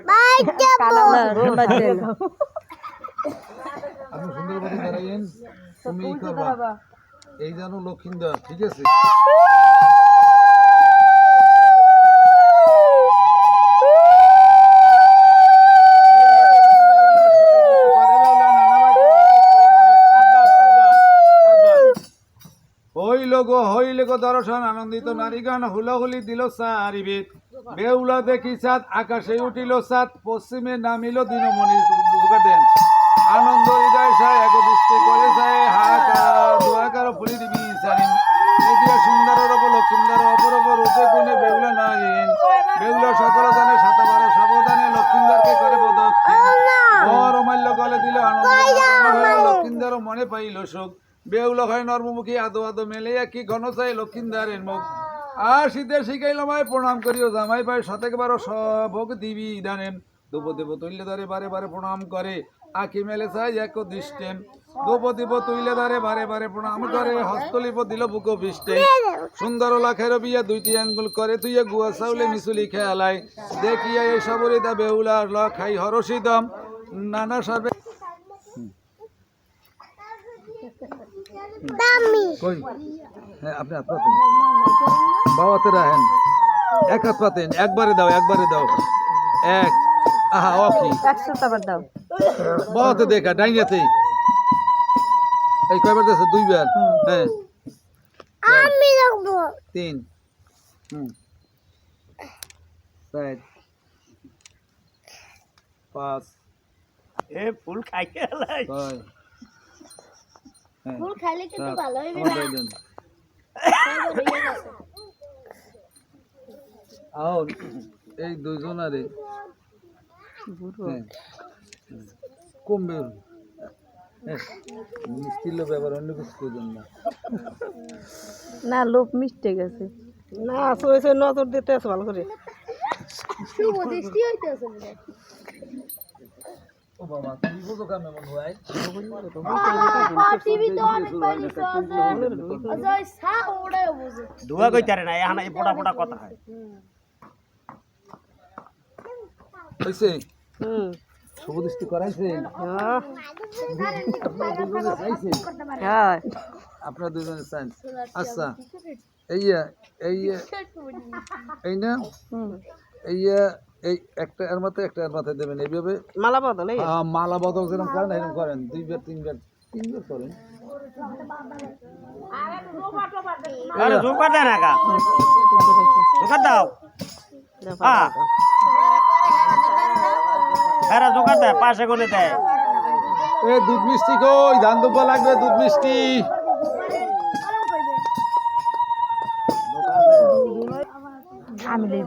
এই জানো লক্ষিন্দর ঠিক আছে? হইল গো হইল গো দর্শন আনন্দিত নারীগণ হুলহুলি দিল সারিবিদ বেউলা দেখি চাঁদ আকাশে উঠিল চাঁদ পশ্চিমে নামিল দিনমণি দেন আনন্দ হৃদয় সায় এক দৃষ্টি করে যায় হাহাকার ফুলি দিবি দেখিয়া সুন্দর রব লক্ষিন্দর অপরব রূপে গুণে বেউলা নাইন বেউলা সকল জানে সাতবার সাবধানে লক্ষিন্দরকে করে বদক্ষিণ বর অমাল্য গলে দিল আনন্দ হইল মনে পাইল সুখ বেউলা হয় নর্মমুখী আদো আদো মেলে কি ঘন চাই লক্ষিন্দারের মুখ। আর শীতে শিখাইল মায় প্রণাম করিও জামাই পায় শতেকবার সভোগ দিবি দানেন দুপদেব তুল্য ধরে বারে বারে প্রণাম করে আঁকি মেলে চাই এক দৃষ্টেন দুপদীপ তুইলে ধরে বারে বারে প্রণাম করে হস্তলিপ দিল বুক বিষ্টে সুন্দর লাখের বিয়া দুইটি আঙ্গুল করে তুই গুয়া চাউলে মিশুলি খেয়ালাই দেখিয়া এই সবরিতা বেউলা ল খাই হরসিদম নানা সর্বে কই? হ্যাঁ আপনি হাত পাতেন। বাবাতে রাখেন এক হাত পাতেন একবারে দাও একবারে দাও। এক আহা ও কি একশো টাকার দাও বাবাতে দেখা ডাইনিয়াতে এই কয়বার দিয়েছে দুইবার। হ্যাঁ। আমি রাখব। তিন। হুম। চার। পাঁচ। এ ফুল লাই ছয়। হ্যাঁ। ফুল খাইলে কিন্তু ভালো হইবে আও এই দুইজনারে হ্যাঁ। কমবে মিষ্টির লোক ব্যাপার অন্য কিছু করবেন না। না লোভ মিষ্টে গেছে। না সইছে নজর দিতে আছে ভালো করে। বাবা তুমি বুঝো কেমন ভাই টিভি তো অনেক পাইছে অজয় সা ওড়ে বুঝে ধোয়া কইতারে না এখন এই ফোটা ফোটা কথা হয়। হয়েছে হুম। শুভদৃষ্টি করাইছে? হ্যাঁ। আপনারা দুজনে চাইছে হ্যাঁ আপনারা দুজনে চান। আচ্ছা এই এই এই না? এই এই একটা এর মাথায় একটা এর মাথায় দেবেন। এইভাবে মালা বদল এই মালা বদল যেরকম করেন এরকম করেন। দুইবার তিনবার তিনবার করেন। আরে জোকার দেয় না কা জোকার দাও। হ্যাঁ। আরে জোকার দেয় পাশে করে দেয় এ দুধ মিষ্টি কই? ধান দুব্বা লাগবে দুধ মিষ্টি আমি লইব তুমি এই যে আমি আগে লক্ষ্মীদারা দেবেন পরে এই- এই দেবেন আগে আপনি হাতটা ধুয়েছে মোটর জানেন না হাতটা ধুয়েছে মোটর জানেন না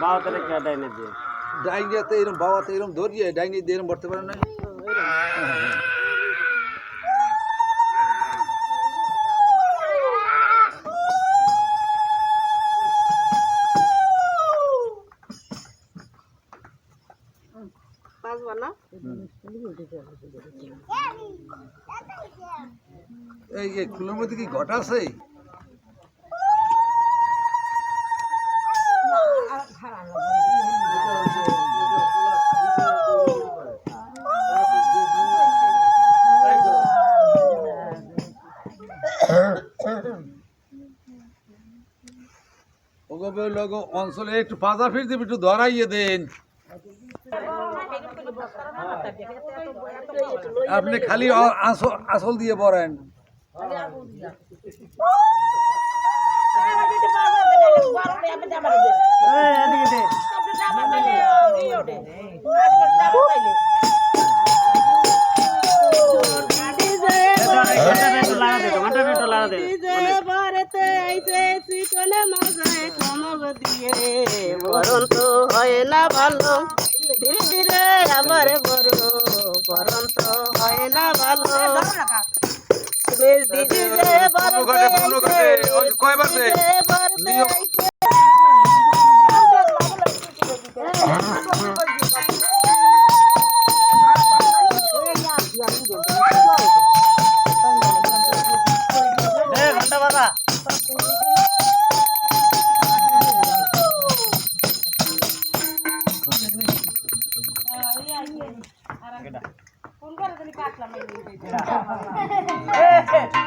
বাবা তাহলে কে দেয় না দিয়ে ডাইনিয়াতে এরকম বাবাতে এরকম ধরিয়ে ডাইনি দিয়ে এরকম ভরতে পারেন না পাঁচবার না এই এই ফুলের মধ্যে কি ঘটা আছে ওগো বেউলা গো অঞ্চলে একটু পাজা ফির দিবি একটু ধরাইয়ে দেন। আপনি খালি আসল আসল দিয়ে পড়েন। চিকনে মজায় দিয়ে। বরণ হয় না ভালো ধীরে ধীরে আবার বড়। বরন্ত হয় না ভালো। মেজ দিদি যে পুরো কাটে,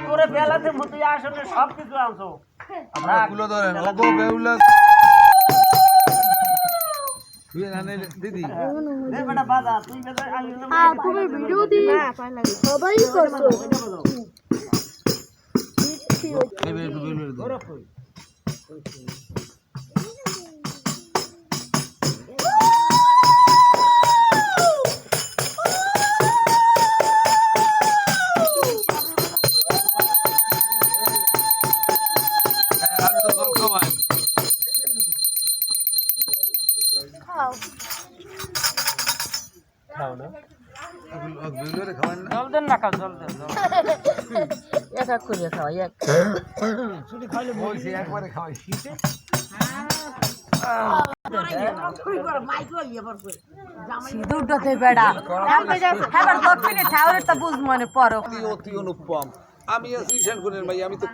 তোরে বেলাতে দিদি বাজা তুই সবাই করছ। এই বের বে- এক এক। করে খাওয়া বলছি একবারে খাওয়াই সিঁদুরটাতে বেড়া। হ্যাঁ দক্ষিণে ঠাউরের তো বুঝ মনে পড়ো। অতি অতি অনুপম আমি আছি ঈশান ভাই আমি তো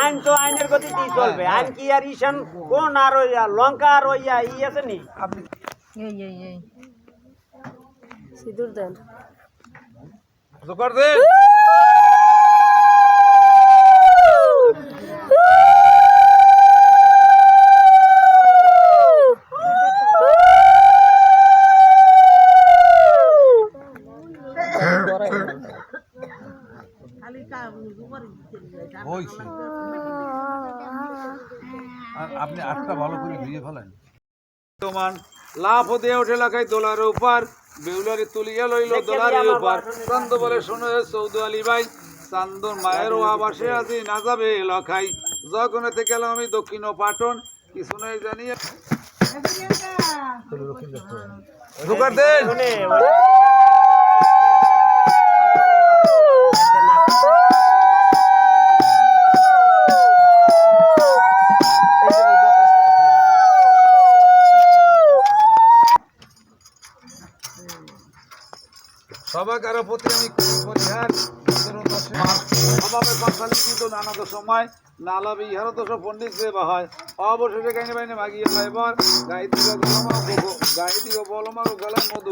আইন আইনের গতিতেই চলবে। আইন কি আর ঈশান? কোন আর ওইয়া লঙ্কা আর ওইয়া ই আছে নি? আপনি এই এই এই। সিঁদুর দেন। জোগাড় দেন আপনি আটটা ভালো করে ধুয়ে ফেলেন। লাভ দিয়ে ওঠে লাগাই দোলার উপর। বেউলারে তুলিয়া লইল দোলারের উপর চান্দ বলে শোনো সৌদ আলী ভাই চান্দর মায়েরও আবাসে আজি না যাবে লখাই। যখনতে গেলাম আমি দক্ষিণ পাটন কিছু নাই জানিয়ে। ঢুকার দেন। কিন্তু নানা তো সময় নালা বিহার তো সব পণ্ডিত সেবা হয় অবশেষে গাইনে বাইনে মাগিয়ে পাইবার গাই দিব গলমা গাই দিব বলমা গলায় মধু।